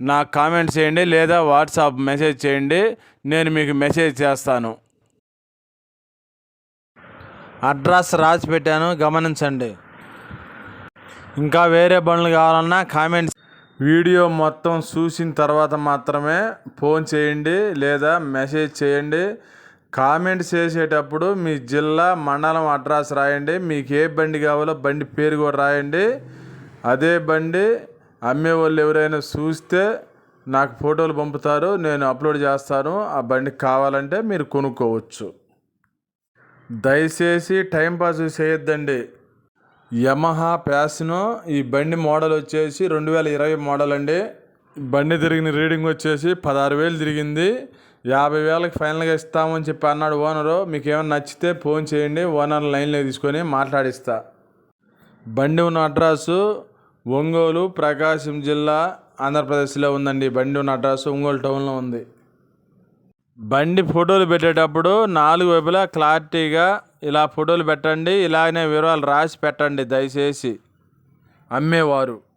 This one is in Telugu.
నాకు కామెంట్ చేయండి లేదా వాట్సాప్ మెసేజ్ చేయండి నేను మీకు మెసేజ్ చేస్తాను. అడ్రస్ రాసి పెట్టాను గమనించండి. ఇంకా వేరే బండ్లు కావాలన్నా కామెంట్స్. వీడియో మొత్తం చూసిన తర్వాత మాత్రమే ఫోన్ చేయండి లేదా మెసేజ్ చేయండి. కామెంట్ చేసేటప్పుడు మీ జిల్లా మండలం అడ్రస్ రాయండి మీకు ఏ బండి కావాలో బండి పేరు కూడా రాయండి. అదే బండి అమ్మే వాళ్ళు ఎవరైనా చూస్తే నాకు ఫోటోలు పంపుతారు నేను అప్లోడ్ చేస్తాను ఆ బండి కావాలంటే మీరు కొనుక్కోవచ్చు. దయచేసి టైంపాస్ చేయొద్దండి. యమహా ప్యాసినో ఈ బండి మోడల్ వచ్చేసి రెండు వేల ఇరవై మోడల్ అండి. బండి తిరిగిన రీడింగ్ వచ్చేసి పదహారు వేలు తిరిగింది. యాభై వేలకు ఫైనల్గా ఇస్తామని చెప్పి అన్నాడు ఓనరు. మీకు ఏమైనా నచ్చితే ఫోన్ చేయండి ఓనర్ లైన్లో తీసుకొని మాట్లాడిస్తా. బండి ఉన్న అడ్రస్సు ఒంగోలు ప్రకాశం జిల్లా ఆంధ్రప్రదేశ్లో ఉందండి. బండి ఉన్న అడ్రస్ ఒంగోలు టౌన్లో ఉంది. బండి ఫోటోలు పెట్టేటప్పుడు నాలుగు వైపులా క్లారిటీగా ఇలా ఫోటోలు పెట్టండి ఇలానే వివరాలు రాసి పెట్టండి దయచేసి. అమ్మేవారు.